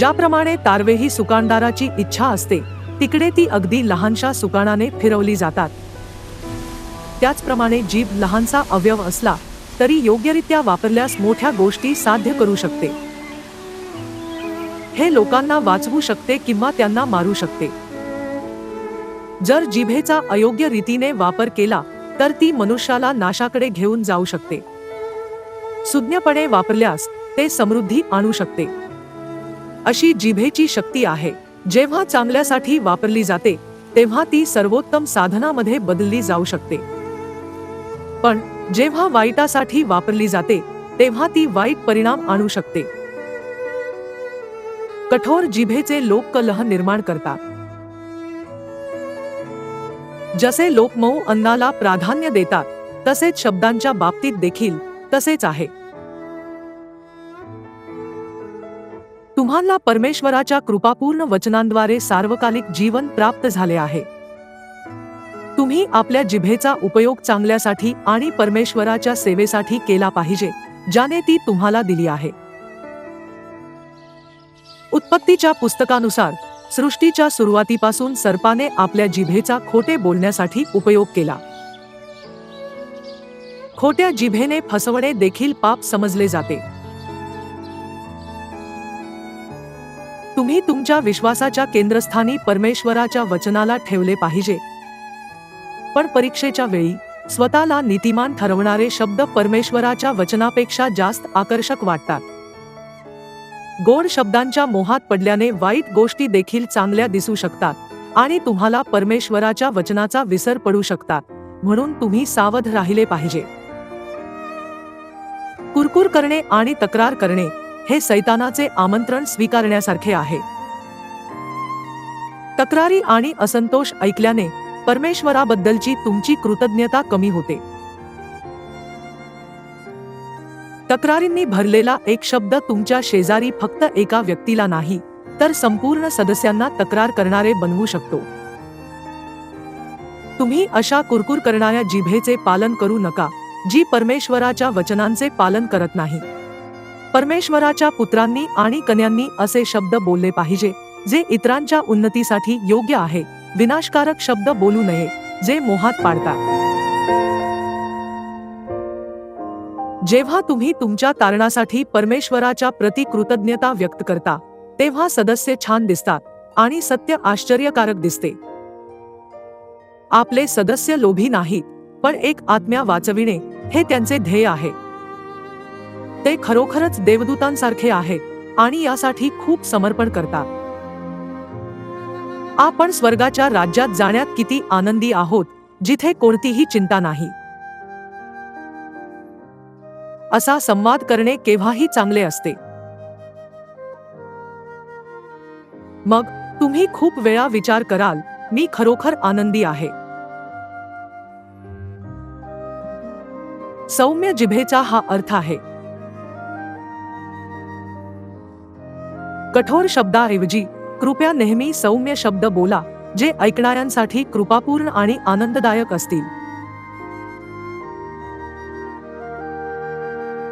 ज्याप्रमाणे तारवेही सुकाणदाराची इच्छा असते तिकडे ती अगदी लहानशा सुकाणाने फिरवली जातात. त्याचप्रमाणे जीभ लहानसा अवयव असला तरी योग्यरित्या वापरल्यास मोठ्या गोष्टी साध्य करू शकते. हे लोकांना वाचवू शकते किंवा त्यांना मारू शकते. जर जिभेचा अयोग्य रीतीने वापर केला तर ती मनुष्याला नाशाकडे घेऊन जाऊ शकते. सुज्ञपणे वापरल्यास ते समृद्धी आणू शकते. अशी जिभेची शक्ती आहे. जेव्हा चांगल्यासाठी वापरली जाते तेव्हा ती सर्वोत्तम साधनामध्ये बदलली जाऊ शकते. पण जेव्हा वाईटासाठी वापरली जाते तेव्हा ती वाईट परिणाम आणू शकते. कठोर जिभेचे लोक कलह निर्माण करतात. जसे लोक मऊ अन्नाला प्राधान्य देतात तसेच शब्दांच्या बाबतीत देखील तसेच आहे. तुम्हाला परमेश्वराच्या कृपापूर्ण वचनांद्वारे सार्वकालिक जीवन प्राप्त झाले आहे. तुम्ही आपल्या जिभेचा उपयोग चांगल्यासाठी आणि परमेश्वराच्या सेवेसाठी केला पाहिजे ज्याने ती तुम्हाला दिली आहे. उत्पत्तीच्या पुस्तकानुसार सृष्टीच्या सुरुवातीपासून सर्पाने आपल्या जिभेचा खोटे बोलण्यासाठी उपयोग केला. खोट्या जिभेने फसवणे देखील पाप समजले जाते. तुम्ही तुमच्या विश्वासाच्या केंद्रस्थानी परमेश्वराच्या वचनाला ठेवले पाहिजे. पण परीक्षेच्या वेळी स्वतःला नीतिमान ठरवणारे शब्द परमेश्वराच्या वचनापेक्षा जास्त आकर्षक वाटतात. गोड शब्दांच्या मोहात पडल्याने वाईट गोष्टी देखील चांगल्या दिसू शकतात आणि तुम्हाला परमेश्वराच्या वचनाचा विसर पडू शकतात म्हणून तुम्ही सावध राहिले पाहिजे. कुरकुर करणे आणि तक्रार करणे हे सैतानाचे आमंत्रण स्वीकारण्यासारखे आहे. तक्रारी आणि असंतोष ऐकल्याने परमेश्वराबद्दलची तुमची कृतज्ञता कमी होते. तक्रारींनी भरलेला एक शब्द तुमच्या शेजारी फक्त एका व्यक्तीला नाही तर संपूर्ण सदस्यांना तक्रार करणारे बनवू शकतो. तुम्ही अशा कुरकुर करणाऱ्या जिभेचे पालन करू नका जी परमेश्वराच्या वचनांचे पालन करत नाही. परमेश्वराच्या पुत्रांनी आणि कन्यांनी असे शब्द बोलले पाहिजे जे इतरांच्या उन्नतीसाठी योग्य आहे. विनाशकारक शब्द बोलू नये जे मोहात पाडतात. जेव्हा तुम्ही तुमच्या कारणासाठी परमेश्वराच्या प्रति कृतज्ञता व्यक्त करता तेव्हा सदस्य छान दिसतात आणि सत्य आश्चर्यकारक दिसते. आपले सदस्य लोभी नाहीत पण एक आत्म्या वाचविणे हे त्यांचे ध्येय आहे. ते खरोखरच देवदूतांसारखे आहेत आणि यासाठी खूप समर्पण करतात. आपण स्वर्गाच्या राज्यात जाण्यात किती आनंदी आहोत जिथे कोणतीही चिंता नाही. असा संवाद करणे केव्हाही चांगले असते. मग तुम्ही खूप वेळा विचार कराल मी खरोखर आनंदी आहे. सौम्य जिभेचा हा अर्थ आहे. कठोर शब्दाऐवजी कृपया नेहमी सौम्य शब्द बोला जे ऐकणाऱ्यांसाठी कृपापूर्ण आणि आनंददायक असतील.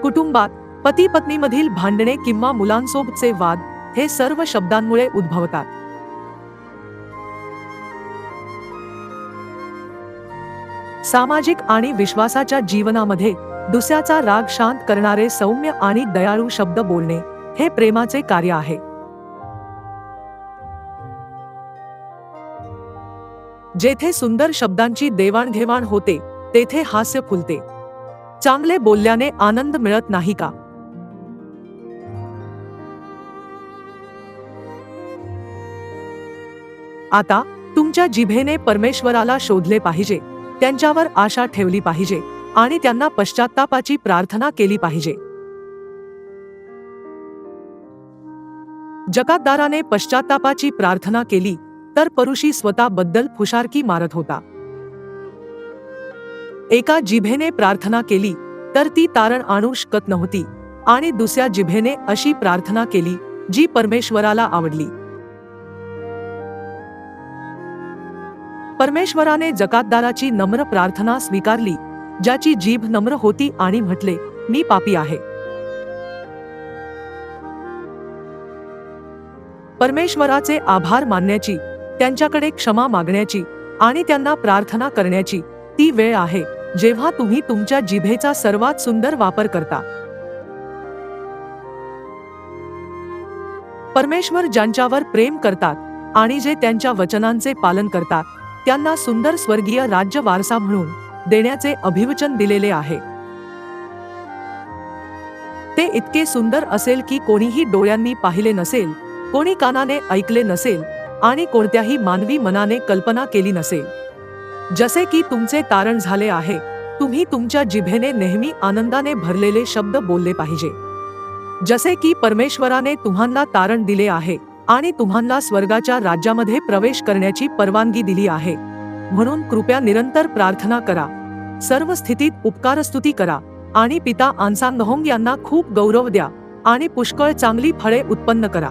कुटुंबात पती पत्नीमधील भांडणे किंवा मुलांसोबतचे वाद हे सर्व शब्दांमुळे उद्भवतात. सामाजिक आणि विश्वासाच्या जीवनामध्ये दुसऱ्याचा राग शांत करणारे सौम्य आणि दयाळू शब्द बोलणे हे प्रेमाचे कार्य आहे. जेथे सुंदर शब्दांची देवाणघेवाण होते तेथे हास्य फुलते. चांगले बोलल्याने आनंद मिळत नाही का? आता तुमच्या जिभेने परमेश्वराला शोधले पाहिजे त्यांच्यावर आशा ठेवली पाहिजे आणि त्यांना पश्चात्तापाची प्रार्थना केली पाहिजे. जकातदाराने पश्चात्तापाची प्रार्थना केली तर परुषी स्वतःबद्दल फुशारकी मारत होता. एका जिभेने प्रार्थना केली तर ती तारण आणू शकत नव्हती आणि दुसऱ्या जिभेने अशी प्रार्थना केली जी परमेश्वराला आवडली. परमेश्वराने जकातदाराची नम्र प्रार्थना स्वीकारली ज्याची जीभ नम्र होती आणि म्हटले मी पापी आहे. परमेश्वराचे आभार मानण्याची त्यांच्याकडे क्षमा मागण्याची आणि त्यांना प्रार्थना करण्याची ती वेळ आहे जेव्हा तुम्ही तुमच्या जिभेचा सर्वात सुंदर वापर करता. परमेश्वर ज्यांच्यावर प्रेम करतात आणि जे त्यांच्या वचनांचे पालन करतात त्यांना सुंदर स्वर्गीय राज्य वारसा म्हणून देण्याचे अभिवचन दिलेले आहे. ते इतके सुंदर असेल की कोणीही डोळ्यांनी पाहिले नसेल कोणी कानाने ऐकले नसेल आणि कोणत्याही मानवी मनाने कल्पना केली नसेल. जसे की तुमचे तारण झाले आहे तुम्ही तुमच्या जिभेने नेहमी आनंदाने भरलेले शब्द बोलले पाहिजे. जसे की परमेश्वराने तुम्हाला तारण दिले आहे आणि तुम्हाला स्वर्गाच्या राज्यामध्ये प्रवेश करण्याची परवानगी दिली आहे. म्हणून कृपया निरंतर प्रार्थना करा. सर्व स्थितीत उपकारस्तुती करा आणि पिता आन्सांगहोंग यांना खूप गौरव द्या आणि पुष्कळ चांगली फळे उत्पन्न करा.